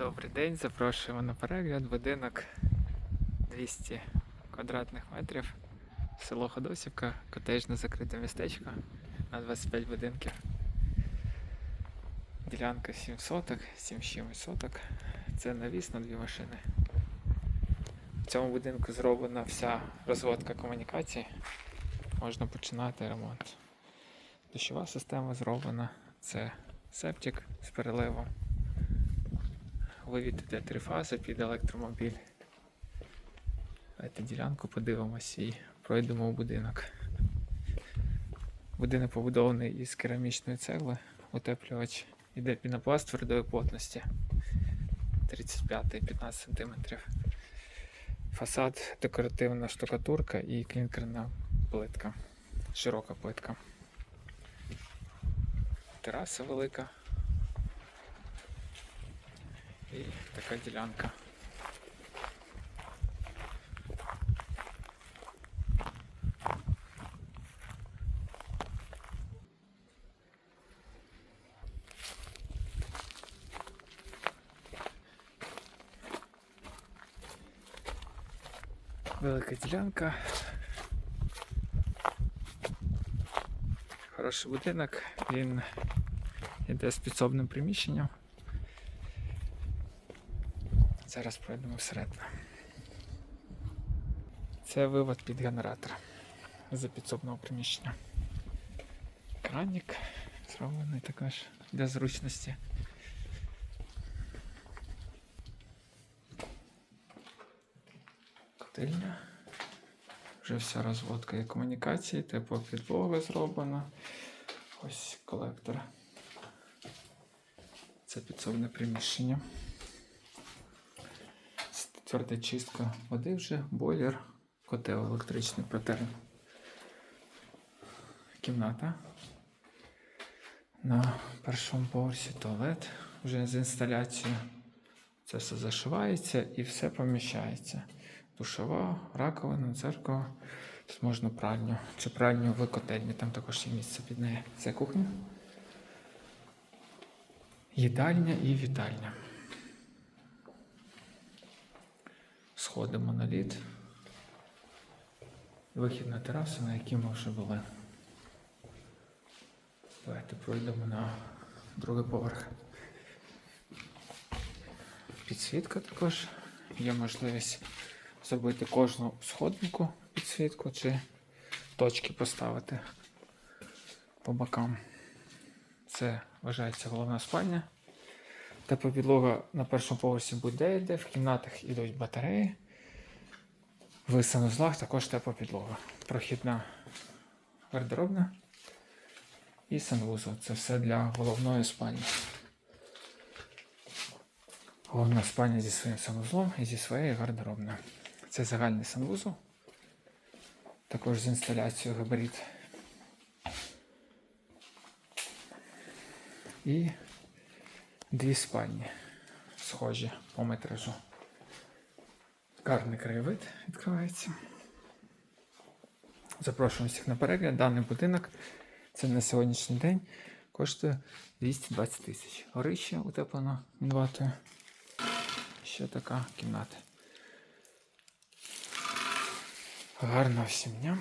Добрий день, запрошуємо на перегляд. Будинок 200 квадратних метрів. Село Ходосівка, котежне закрите містечко на 25 будинків. Ділянка 7 соток, 7 чимось соток. Це навіс на дві машини. В цьому будинку зроблена вся розводка комунікацій. Можна починати ремонт. Дощова система зроблена. Це септик з переливом. Вивід іде три фази під електромобіль. Давайте ділянку подивимося і пройдемо у будинок. Будинок побудований із керамічної цегли, утеплювач іде пінопласт твердої плотності 35-15 см. Фасад декоративна штукатурка і клінкерна плитка, широка плитка. Тераса велика. І така ділянка. Велика ділянка. Хороший будинок. Він йде з підсобним приміщенням. Зараз пройдемо всередину. Це вивод під генератор з підсобного приміщення. Кранік зроблений також для зручності. Котельня. Вже вся розводка і комунікації, теплопідлога зроблена. Ось колектор. Це підсобне приміщення. Тверда чистка води вже, бойлер, котел електричний протерн. Кімната. На першому поверсі туалет вже з інсталяцією. Це все зашивається і все поміщається. Душова, раковина, дзеркало. Тут можна пральню. Цю пральню в котельні, там також є місце під нею. Це кухня. Їдальня і вітальня. Сходи моноліт. Вихід на терасу, на якій ми вже були. Давайте пройдемо на другий поверх. Підсвітка також. Є можливість зробити кожну сходинку підсвітку чи точки поставити по бокам. Це вважається головна спальня. Тепла підлога на першому поверсі буде йде, в кімнатах ідуть батареї. В санузлах також тепла підлога. Прохідна гардеробна і санвузол. Це все для головної спальні. Головна спальня зі своїм санвузлом і зі своєю гардеробною. Це загальний санвузол. Також з інсталяцією габарит. І дві спальні схожі по метражу. Гарний краєвид відкривається. Запрошуємо всіх на перегляд. Даний будинок це на сьогоднішній день коштує 220 тисяч. Горище утеплено мінватою. Ще така кімната. Гарного всім дня.